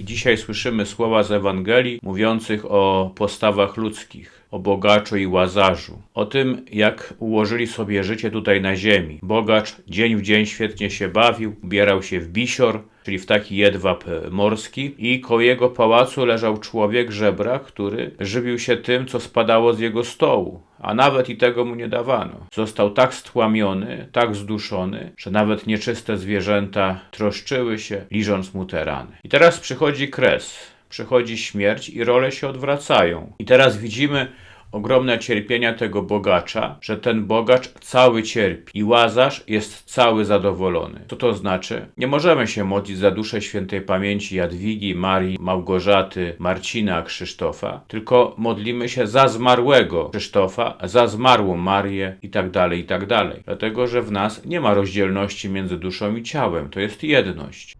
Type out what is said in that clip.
I dzisiaj słyszymy słowa z Ewangelii mówiących o postawach ludzkich, o bogaczu i łazarzu, o tym, jak ułożyli sobie życie tutaj na ziemi. Bogacz dzień w dzień świetnie się bawił, ubierał się w bisior, czyli w taki jedwab morski, i koło jego pałacu leżał człowiek żebrak, który żywił się tym, co spadało z jego stołu, a nawet i tego mu nie dawano. Został tak stłamiony, tak zduszony, że nawet nieczyste zwierzęta troszczyły się, liżąc mu te rany. I teraz przychodzi kres, przychodzi śmierć i role się odwracają. I teraz widzimy ogromne cierpienia tego bogacza, że ten bogacz cały cierpi i łazarz jest cały zadowolony. Co to znaczy? Nie możemy się modlić za duszę świętej pamięci Jadwigi, Marii, Małgorzaty, Marcina, Krzysztofa, tylko modlimy się za zmarłego Krzysztofa, za zmarłą Marię i tak dalej, i tak. Dlatego, że w nas nie ma rozdzielności między duszą i ciałem, to jest jedność.